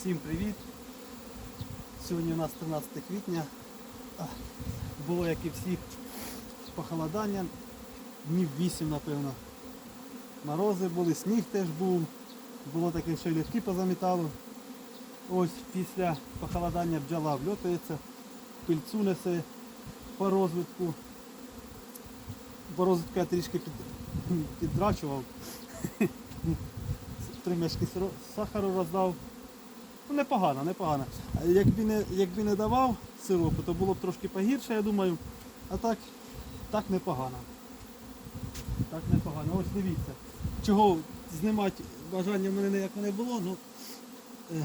Всім привіт! Сьогодні у нас 13 квітня. Було, як і всіх, похолодання. Днів 8, напевно. Морози були, сніг теж був. Було таке, що літки позамітало. Ось після похолодання бджола обльотується, пильцу несе по розвитку. По розвитку я трішки під, піддрачував. Три мешки сахару роздав. Ну, непогано, непогано. Якби не, якби не давав сиропу, то було б трошки погірше, я думаю. А так, так непогано. Так непогано. Ось дивіться. Чого знімати бажання в мене ніяко не було, ну е,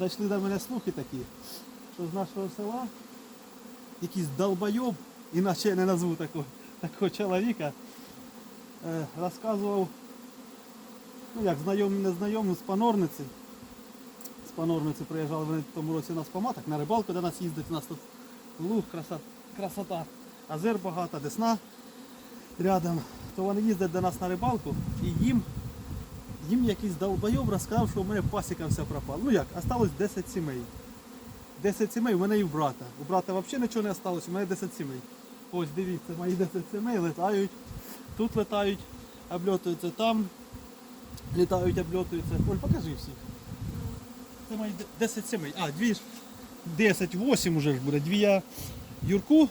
дійшли до мене слухи такі, що з нашого села якийсь долбойоб, іначе я не назву такого, такого чоловіка, е, розказував, ну як знайомий, незнайомий з панорниці. З панорниці приїжджали вони в тому році у нас по матах, на рибалку до нас їздить, у нас тут луг, красота, озер багато, десна рядом. То вони їздять до нас на рибалку і їм, їм якийсь долбойоб розказав, що у мене пасіка вся пропала. Ну як, осталось 10 сімей. 10 сімей у мене і в брата. У брата взагалі нічого не осталось, у мене 10 сімей. Ось дивіться, мої 10 сімей летають, тут летають, обльотуються там, літають, обльотуються. Оль, покажи всіх. Це мої де- 10 сімей. А, дві 10, 8 уже ж буде. Дві я Юрку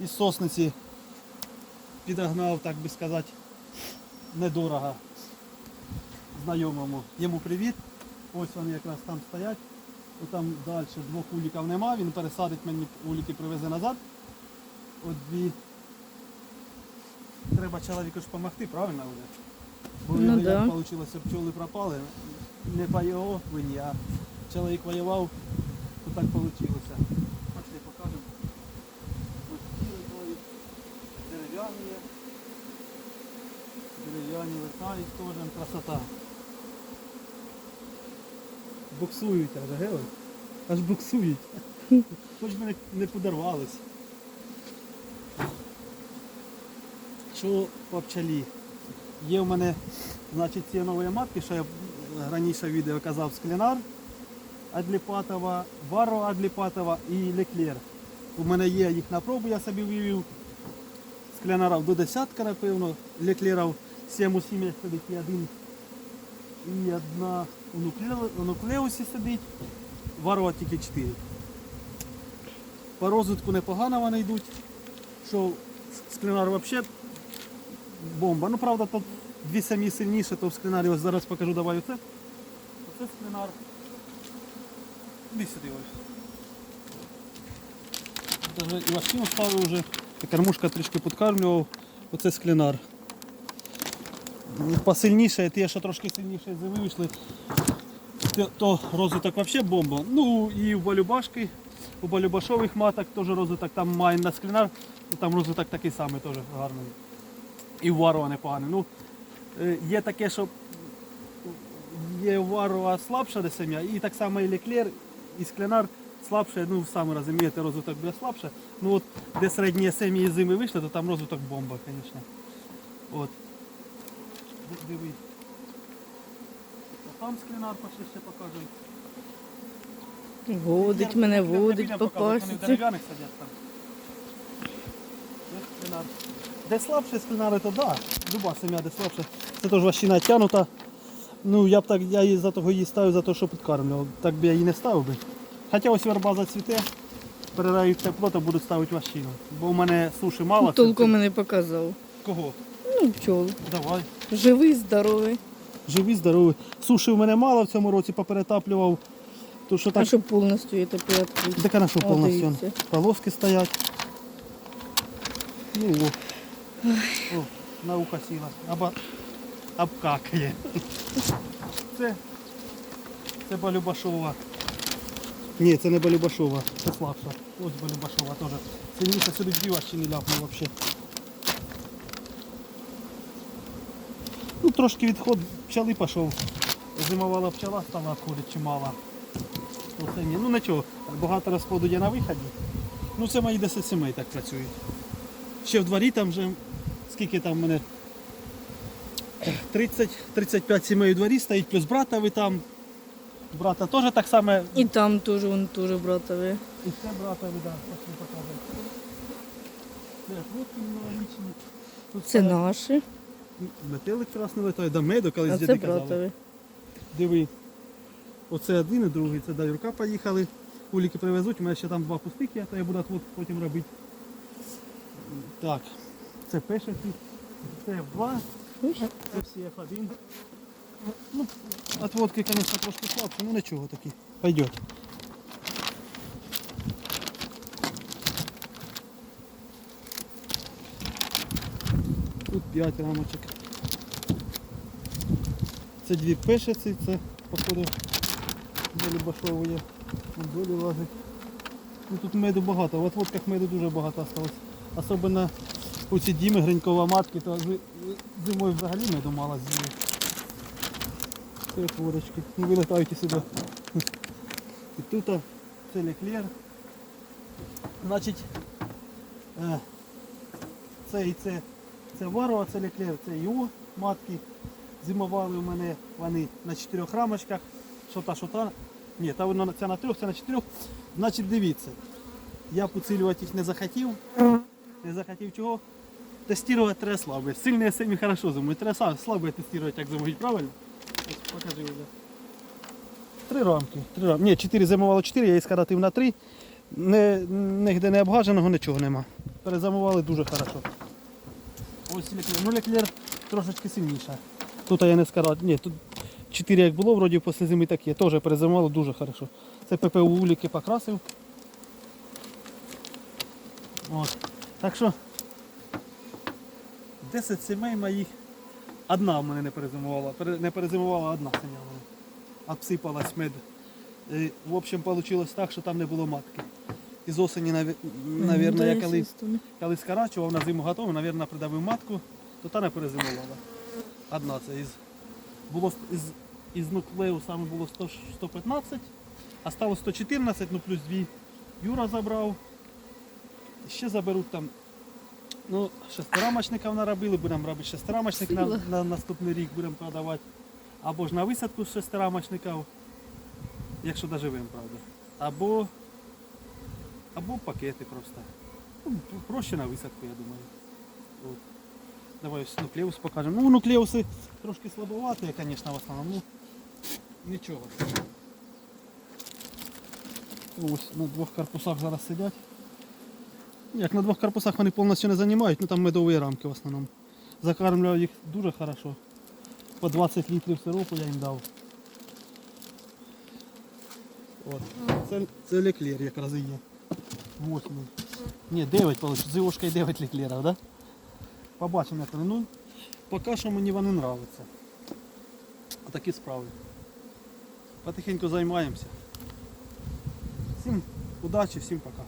із сосниці підогнав, так би сказати, недорого знайомому. Йому привіт. Ось вони якраз там стоять. От там далі двох уліків нема, він пересадить мені уліки привезе назад. От дві. Треба чоловіку ж допомогти, правильно буде? Бо Ну як да. вийшло, пчоли пропали. Не по його вині, а чоловік воював, то так вийшло. Пошли покажемо. Дерев'яні є. Дерев'яні летають теж, красота. Буксують аж, гео? Аж буксують. Хоч би не, не подорвались. Що по пчелі? Є в мене значить, ці нові матки, що я раніше відео казав, склінар Адліпатова, Варо Адліпатова і Леклер. У мене є їх на пробу, я собі вивів. Склянарів до десятка, напевно, Леклерів 7 у сім'ях сидить і один. І одна у нуклеусі сидить, Варова тільки 4. По розвитку непогано вони йдуть. Що склінар взагалі бомба. Ну правда тут дві самі сильніші, то в склінарі ось зараз покажу, давай оце. Оце склінар. Іди сюди ось. Даже і ващину ставив вже, і кормушка трішки підкармлював. Оце склінар. Ну, Посильніше, ті, що трошки сильніше вийшли, то- то розвиток взагалі бомба. Ну і в балюбашки, у балюбашових маток теж розвиток там має на склінар, там розвиток такий самий теж гарний. І в Варова непоганий. Ну, є таке, що є Варова слабша де сім'я, і так само і Леклер, і Склянар слабше, ну саме розумієте, розвиток буде слабше. Ну от де середні сім'ї зими вийшли, то там розвиток бомба, звісно. От. Ди- Диви. А там Склянар пошли ще покажемо. Водить мене, водить по Вони в пасіці. дерев'яних сидять там. Де склінар? Де слабше склінари, то да. Люба сім'я, де слабше. Це теж ващина тянута. Ну я б так, я її за того її ставив, за те, що підкармлював. Так би я її не ставив би. Хоча ось верба зацвіте, перерають тепло, то буду ставити ващину. Бо у мене суші мало. Толком мене показав. Кого? Ну, пчол. Давай. Живий, здоровий. Живі, здорові. Суші в мене мало в цьому році, поперетаплював. То що А так що повністю це приоткрити? Так она что О, полностью? дивіться. Полоски стоять. Ну, о. О, наука сіла. Аба обкакає. Це, це Балюбашова. Ні, це не Балюбашова, це слабша. Ось Балюбашова теж. Сильніше сюди діва ще не ляпнув вообще. Ну, трошки відход пчели пішов. Зимувала пчела стала відходити чимало. Ну. Ну нічого, багато розходу є на виході. Ну це мої 10 сімей так працюють. Ще в дворі там вже, скільки там в мене 30-35 сімей у дворі стоїть, плюс братові там Брата теж так само. І там теж, вон теж братові. І це брата да, пошли показати. Це фотки аналогічні. Тут Це саме наші, Метелик красний летає, да меду, колись а це діди казали. братові. Диви. Оце один і другий, це до Юрка поїхали. Куліки привезуть, у мене ще там два пустики, то я буду отвод потім робити. Так, це пешеці, це F2, це всі F1. Ну, отводки, звісно, трошки слабші, ну нічого такі. Пойдет. Тут 5 рамочок. Це дві пешиці, це походу долі башовує, долі лазить. Ну, тут меду багато, в отводках меду дуже багато осталось. Особливо у ці діми гринькова матки, то зимою взагалі меду мало з'їли. Це отворочки. Ну вилетають сюди. І тут це леклер. Значить, е, це і це, це варова, це леклер, це його матки. Зимували у мене вони на чотирьох рамочках. Що та, що та. Ні, та вона ця на трьох, ця на чотирьох. Значить, дивіться. Я поцілювати їх не захотів. Не захотів чого? Тестувати треба слабе. Сильні самі хорошо зимують. Треба слабе тестувати, як зимують, правильно? Ось покажи вже. Три рамки. Три рамки. Ні, чотири зимувало чотири, я їх скоротив на три. Не, нігде не обгаженого, нічого нема. Перезимували дуже хорошо. Ось леклер. Ну леклер трошечки сильніше. Тут я не скорот. Ні, тут 4 як було, вроді після зими так є. Теж перезимувало дуже хорошо. Це ППУ уліки покрасив. От. Так що 10 сімей моїх. Одна в мене не перезимувала. Не перезимувала одна сім'я в мене. Обсипалась мед. І, в общем, вийшло так, що там не було матки. Із осені, наві- навірно, Ну, я коли, коли скорачував на зиму готовий, навірно, придавив матку, то та не перезимувала. Одна це із. Було із, із нуклею саме було 100, 115, а стало 114, ну плюс 2 Юра забрав. Ще заберуть там. Ну, шестирамочників наробили, будемо робити шестирамочник на, на наступний рік будемо продавати. Або ж на висадку з шестирамочників, якщо доживемо, правда. Або, або пакети просто. Ну, проще на висадку, я думаю. От. Давай ось нуклеус покажемо. Ну, нуклеуси трошки слабоваті, звісно, в основному. Ну, нічого. Ось на двох корпусах зараз сидять. Як на двох корпусах вони повністю не займають, ну там медові рамки в основному. Закармлював їх дуже хорошо. По 20 літрів сиропу я їм дав. От. Це, це леклер якраз і є. Восьмий. Ні, 9 вийшло. З Івошкою 9 леклерів, да? Побачимо, як вони. Ну, поки що мені вони нравляться. Такі справи. Потихеньку займаємося. Всім удачі, всім пока.